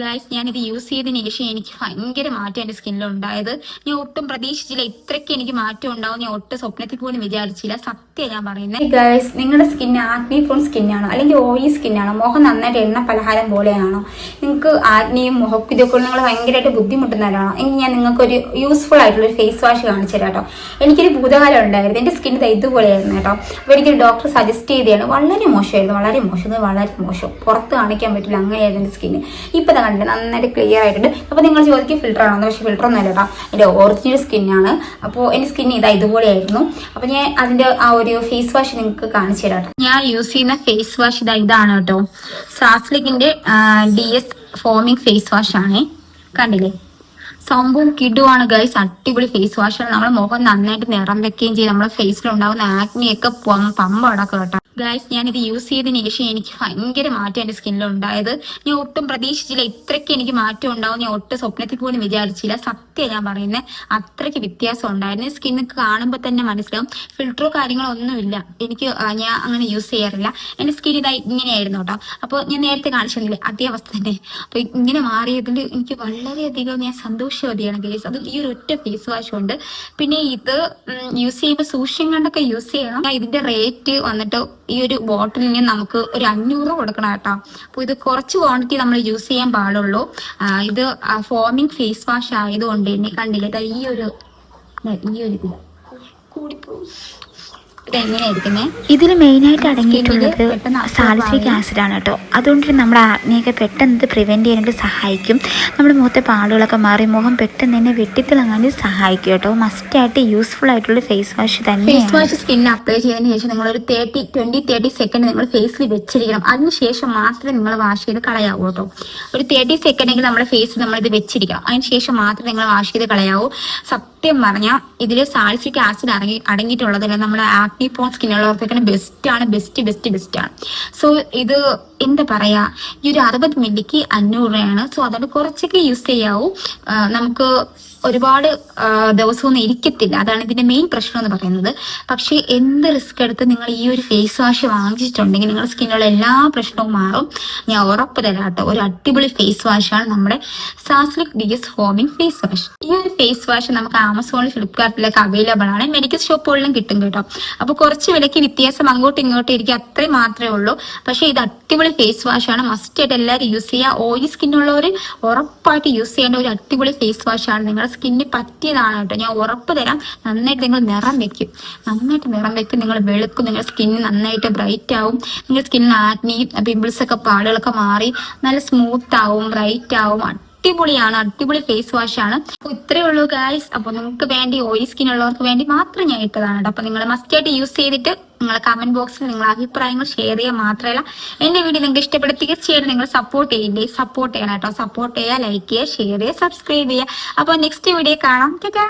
Guys ഞാനിത് use ചെയ്തതിന് ശേഷം എനിക്ക് ഭയങ്കര മാറ്റം എന്റെ സ്കിന്നിൽ ഉണ്ടായത് ഞാൻ ഒട്ടും പ്രതീക്ഷിച്ചില്ല ഇത്രയ്ക്ക് എനിക്ക് മാറ്റം ഉണ്ടാവും. ഞാൻ ഒട്ടും സ്വപ്നത്തിൽ പോലും വിചാരിച്ചില്ല. സത്യം ഞാൻ പറയുന്നത് ഗായ്സ് നിങ്ങളുടെ സ്കിന്ന് ആഗ്നി ഫോൺ സ്കിന്നാണോ അല്ലെങ്കിൽ ഓയിൽ സ്കിന്നാണോ മുഖം നന്നായിട്ട് എണ്ണ പലഹാരം പോലെയാണോ? നിങ്ങൾക്ക് ആഗ്നിയും മുഖം ഇതൊക്കെ നിങ്ങൾ ഭയങ്കരമായിട്ട് ബുദ്ധിമുട്ടുന്നവരാണോ? എങ്കിൽ ഞാൻ നിങ്ങൾക്ക് ഒരു യൂസ്ഫുൾ ആയിട്ടുള്ള ഫേസ് വാഷ് കാണിച്ചു തരാം കേട്ടോ. എനിക്കൊരു ഭൂതകാലം ഉണ്ടായിരുന്നു. എന്റെ സ്കിൻ ഇതുപോലെയായിരുന്നു കേട്ടോ. അപ്പോൾ എനിക്കൊരു ഡോക്ടർ സജസ്റ്റ് ചെയ്തതാണ്. വളരെ മോശമായിരുന്നു. വളരെ മോശം. വളരെ മോശം. പുറത്ത് കാണിക്കാൻ പറ്റില്ല. അങ്ങനെയായിരുന്നു എന്റെ സ്കിന്ന് ഇപ്പൊ കണ്ടിട്ട് നന്നായിട്ട് ക്ലിയർ ആയിട്ടുണ്ട്. അപ്പോൾ നിങ്ങൾ ചോദിക്കും ഫിൽറ്റർ ആണോ? പക്ഷേ ഫിൽറ്റർ ഒന്നും അല്ല എന്റെ ഒറിജിനൽ സ്കിന്നാണ് അപ്പോൾ എന്റെ സ്കിൻ ഇതാ ഇതുപോലെയായിരുന്നു. അപ്പോൾ ഞാൻ അതിന്റെ ആ ഒരു ഫേസ് വാഷ് നിങ്ങൾക്ക് കാണിച്ചു തരാം ഞാൻ യൂസ് ചെയ്യുന്ന ഫേസ് വാഷ് ഇതാ ഇതാണ് കേട്ടോ സാസ്ലിക്കിന്റെ D S foaming face wash ആണ്. കണ്ടില്ലേ? സംഭവം കിടുവാണ് ഗൈസ് അടിപൊളി ഫേസ് വാഷാണ് നമ്മുടെ മുഖം നന്നായിട്ട് നിറം വെക്കുകയും ചെയ്യും. നമ്മുടെ ഫേസിൽ ഉണ്ടാവുന്ന ആക്നിയൊക്കെ പമ്പ അടക്കം കേട്ടോ ഗൈസ് ഞാൻ ഇത് യൂസ് ചെയ്തതിന് ശേഷം എനിക്ക് ഭയങ്കര മാറ്റം എന്റെ സ്കിന്നിൽ ഉണ്ടായത്. ഞാൻ ഒട്ടും പ്രതീക്ഷിച്ചില്ല ഇത്രയ്ക്ക് എനിക്ക് മാറ്റം ഉണ്ടാവും. ഞാൻ ഒട്ടും സ്വപ്നത്തിൽ പോലും വിചാരിച്ചില്ല. സത്യം ഞാൻ പറയുന്നത് അത്രയ്ക്ക് വ്യത്യാസം ഉണ്ടായിരുന്നു. സ്കിന്ന് കാണുമ്പോൾ തന്നെ മനസ്സിലാവും. ഫിൽറ്ററോ കാര്യങ്ങളോ ഒന്നുമില്ല. എനിക്ക് ഞാൻ അങ്ങനെ യൂസ് ചെയ്യാറില്ല. എന്റെ സ്കിൻ ഇതായി ഇങ്ങനെയായിരുന്നു കേട്ടോ അപ്പോൾ ഞാൻ നേരത്തെ കാണിച്ചിരുന്നില്ലേ അതേ അവസ്ഥ തന്നെ. അപ്പൊ ഇങ്ങനെ മാറിയതിൽ എനിക്ക് വളരെയധികം ഞാൻ സന്തോഷവതിയാണ് ഗേസ് അത് ഈ ഒരു ഒറ്റ ഫേസ് വാഷ് ഉണ്ട് പിന്നെ ഇത് യൂസ് ചെയ്യുമ്പോൾ സൂക്ഷ്യം കണ്ടൊക്കെ യൂസ് ചെയ്യണം. ഇതിന്റെ റേറ്റ് വന്നിട്ട് ഈ ഒരു ബോട്ടിലിന് നമുക്ക് ഒരു അഞ്ഞൂറ് കൊടുക്കണം കേട്ടോ. അപ്പോൾ ഇത് കുറച്ച് ക്വാണ്ടിറ്റി നമ്മൾ യൂസ് ചെയ്യാൻ പാടുള്ളൂ. ഇത് ഫോമിങ് ഫേസ് വാഷ് ആയതുകൊണ്ട് എന്നെ കണ്ടില്ലേ ഈ ഒരു ഈ ഒരു ഇത് ഇതെങ്ങനെയായിരിക്കുന്നേ ഇതിൽ മെയിനായിട്ട് അടങ്ങിയിട്ടുള്ളത് സാലിസിലിക് ആസിഡ് ആണ് കേട്ടോ. അതുകൊണ്ട് നമ്മുടെ ആജ്ഞയൊക്കെ പെട്ടെന്ന് ഇത് പ്രിവെന്റ് ചെയ്യാനായിട്ട് സഹായിക്കും. നമ്മുടെ മുഖത്തെ പാടുകളൊക്കെ മാറി മുഖം പെട്ടെന്ന് തന്നെ വെട്ടിത്തിളങ്ങാൻ സഹായിക്കും കേട്ടോ. മസ്റ്റായിട്ട് യൂസ്ഫുൾ ആയിട്ടുള്ള ഫേസ് വാഷ് തന്നെ ഫേസ് വാഷ് സ്കിന്നിന് അപ്ലൈ ചെയ്തതിന് ശേഷം നിങ്ങൾ ഒരു തേർട്ടി ട്വന്റി തേർട്ടി സെക്കൻഡ് നിങ്ങൾ ഫേസിൽ വെച്ചിരിക്കണം. അതിനുശേഷം മാത്രമേ നിങ്ങൾ വാഷ് ചെയ്ത് കളയാവൂ കേട്ടോ. ഒരു തേർട്ടി സെക്കൻഡെങ്കിൽ നമ്മുടെ ഫേസിൽ നമ്മൾ ഇത് വെച്ചിരിക്കണം. അതിനുശേഷം മാത്രമേ നിങ്ങൾ വാഷ് ചെയ്ത് കളയാവൂ. സത്യം പറഞ്ഞാൽ ഇതിൽ സാൾഫിക് ആസിഡ് അടങ്ങി അടങ്ങിയിട്ടുള്ളതിൽ നമ്മുടെ ആക്നി പോൺ സ്കിന്നുള്ളവർക്കൊക്കെ ബെസ്റ്റ് ആണ്. ബെസ്റ്റ് ബെസ്റ്റ് ബെസ്റ്റ് ആണ്. സോ ഇത് എന്താ പറയാ ഈ ഒരു അറുപത് മിനിറ്റിക്ക് അഞ്ഞൂറ് രൂപയാണ്. സോ അതുകൊണ്ട് കുറച്ചൊക്കെ യൂസ് ചെയ്യാവൂ. നമുക്ക് ഒരുപാട് ദിവസമൊന്നും ഇരിക്കത്തില്ല. അതാണ് ഇതിന്റെ മെയിൻ പ്രശ്നം എന്ന് പറയുന്നത്. പക്ഷേ എന്ത് റിസ്ക് എടുത്ത് നിങ്ങൾ ഈ ഒരു ഫേസ് വാഷ് വാങ്ങിച്ചിട്ടുണ്ടെങ്കിൽ നിങ്ങളുടെ സ്കിന്നിലുള്ള എല്ലാ പ്രശ്നവും മാറും. ഞാൻ ഉറപ്പ് തരാട്ടോ. ഒരു അടിപൊളി ഫേസ് വാഷാണ് നമ്മുടെ സാസ്ലിക് ഡിഗസ് ഹോമിംഗ് ഫേസ് വാഷ് ഈ ഒരു ഫേസ് വാഷ് നമുക്ക് ആമസോണിൽ ഫ്ലിപ്കാർട്ടിലൊക്കെ അവൈലബിൾ ആണ്. മെഡിക്കൽ ഷോപ്പുകളിലും കിട്ടും കേട്ടോ. അപ്പൊ കുറച്ച് വിലയ്ക്ക് വ്യത്യാസം അങ്ങോട്ടും ഇങ്ങോട്ടും ഇരിക്കും. അത്രയും മാത്രമേ ഉള്ളൂ. പക്ഷേ ഇത് അടിപൊളി ഫേസ് വാഷ് ആണ്. മസ്റ്റ് ആയിട്ട് എല്ലാവരും യൂസ് ചെയ്യുക ഓയിലി സ്കിന്നുള്ളവർ ഉറപ്പായിട്ട് യൂസ് ചെയ്യേണ്ട ഒരു അടിപൊളി ഫേസ് വാഷ് ആണ്. നിങ്ങളുടെ സ്കിന്നിന് പറ്റിയതാണ് കേട്ടോ. ഞാൻ ഉറപ്പ് തരാം. നന്നായിട്ട് നിങ്ങൾ നിറം വെക്കും. നന്നായിട്ട് നിറം വെക്കും. നിങ്ങൾ വെളുക്കും. നിങ്ങളുടെ സ്കിന്ന് നന്നായിട്ട് ബ്രൈറ്റ് ആവും. നിങ്ങളുടെ സ്കിന്നിന് ആഗ്നി പിമ്പിൾസ് ഒക്കെ പാടുകളൊക്കെ മാറി നല്ല സ്മൂത്ത് ആവും ബ്രൈറ്റ് ആവും അടിപൊളിയാണ് അടിപൊളി ഫേസ് വാഷ് ആണ്. അപ്പൊ ഇത്രയേ ഉള്ളൂ ഗായ്സ് അപ്പൊ നിങ്ങൾക്ക് വേണ്ടി ഓയിൽ സ്കിൻ ഉള്ളവർക്ക് വേണ്ടി മാത്രം ഞാൻ ഇട്ടതാണ് കേട്ടോ. അപ്പൊ നിങ്ങൾ മസ്റ്റ് ആയിട്ട് യൂസ് ചെയ്തിട്ട് നിങ്ങൾ കമന്റ് ബോക്സിൽ നിങ്ങൾ അഭിപ്രായങ്ങൾ ഷെയർ ചെയ്യുക മാത്രമല്ല. എന്റെ വീഡിയോ നിങ്ങൾക്ക് ഇഷ്ടപ്പെട്ട് തീർച്ചയായിട്ടും നിങ്ങൾ സപ്പോർട്ട് ചെയ്യേണ്ടേ? സപ്പോർട്ട് ചെയ്യണം കേട്ടോ. സപ്പോർട്ട് ചെയ്യുക ലൈക്ക് ചെയ്യുക ഷെയർ ചെയ്യുക സബ്സ്ക്രൈബ് ചെയ്യുക. അപ്പോൾ നെക്സ്റ്റ് വീഡിയോ കാണാം. ടാറ്റാ